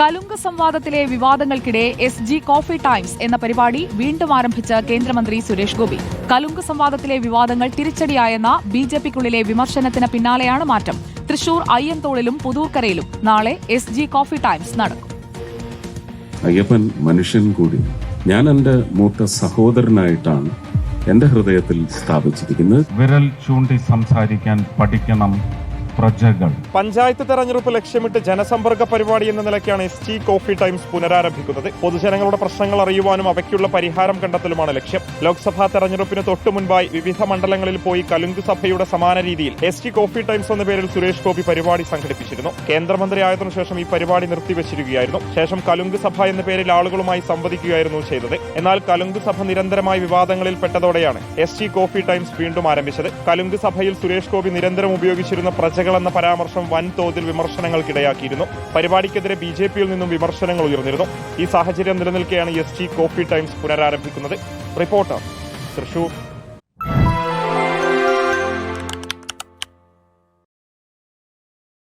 കലുങ്ക് സംവാദത്തിലെ വിവാദങ്ങൾക്കിടെ S G coffee times എന്ന പരിപാടി വീണ്ടും ആരംഭിച്ച കേന്ദ്രമന്ത്രി സുരേഷ് ഗോപി. കലുങ്ക് സംവാദത്തിലെ വിവാദങ്ങൾ തിരിച്ചടിയായെന്ന ബി ജെ പിക്കുള്ളിലെ വിമർശനത്തിന് പിന്നാലെയാണ് മാറ്റം. തൃശൂർ അയ്യന്തോളിലും പുതൂർക്കരയിലും നാളെ എസ് ജി കോഫി ടൈംസ് നടക്കും. അയ്യപ്പൻ മനുഷ്യൻ കൂടി. ഞാൻ എന്റെ മൂത്ത സഹോദരനായിട്ടാണ് എന്റെ ഹൃദയത്തിൽ സ്ഥാപിച്ചിരിക്കുന്നത്. വിരൽ ചൂണ്ടി സംസാരിക്കാൻ പഠിക്കണം. പ്രജകൾ. പഞ്ചായത്ത് തെരഞ്ഞെടുപ്പ് ലക്ഷ്യമിട്ട് ജനസമ്പർക്ക പരിപാടി എന്ന നിലയ്ക്കാണ് എസ് ടി കോഫി ടൈംസ് പുനരാരംഭിക്കുന്നത്. പൊതുജനങ്ങളുടെ പ്രശ്നങ്ങൾ അറിയുവാനും അവയ്ക്കുള്ള പരിഹാരം കണ്ടെത്തലുമാണ് ലക്ഷ്യം. ലോക്സഭാ തെരഞ്ഞെടുപ്പിന് തൊട്ടു മുൻപായി വിവിധ മണ്ഡലങ്ങളിൽ പോയി കലുങ്ക് സഭയുടെ സമാന രീതിയിൽ എസ് ടി കോഫി ടൈംസ് എന്ന പേരിൽ സുരേഷ് ഗോപി പരിപാടി സംഘടിപ്പിച്ചിരുന്നു. കേന്ദ്രമന്ത്രിയായതിനു ശേഷം ഈ പരിപാടി നിർത്തിവച്ചിരിക്കുകയായിരുന്നു. ശേഷം കലുങ്ക് സഭ എന്ന പേരിൽ ആളുകളുമായി സംവദിക്കുകയായിരുന്നു ചെയ്തത്. എന്നാൽ കലുങ്ക് സഭ നിരന്തരമായി വിവാദങ്ങളിൽ പെട്ടതോടെയാണ് എസ് ടി കോഫി ടൈംസ് വീണ്ടും ആരംഭിച്ചത്. കലുങ്ക് സഭയിൽ സുരേഷ് ഗോപി നിരന്തരം ഉപയോഗിച്ചിരുന്ന പ്രജകൾ എന്ന പരാമർശം വൻതോതിൽ വിമർശനങ്ങൾക്കിടയാക്കിയിരുന്നു. പരിപാടിക്കെതിരെ ബി ജെ പിയിൽ നിന്നും വിമർശനങ്ങൾ ഉയർന്നിരുന്നു. ഈ സാഹചര്യം നിലനിൽക്കെയാണ് എസ് ടി കോഫി ടൈംസ് പുനരാരംഭിക്കുന്നത്. റിപ്പോർട്ടർ തൃശൂർ.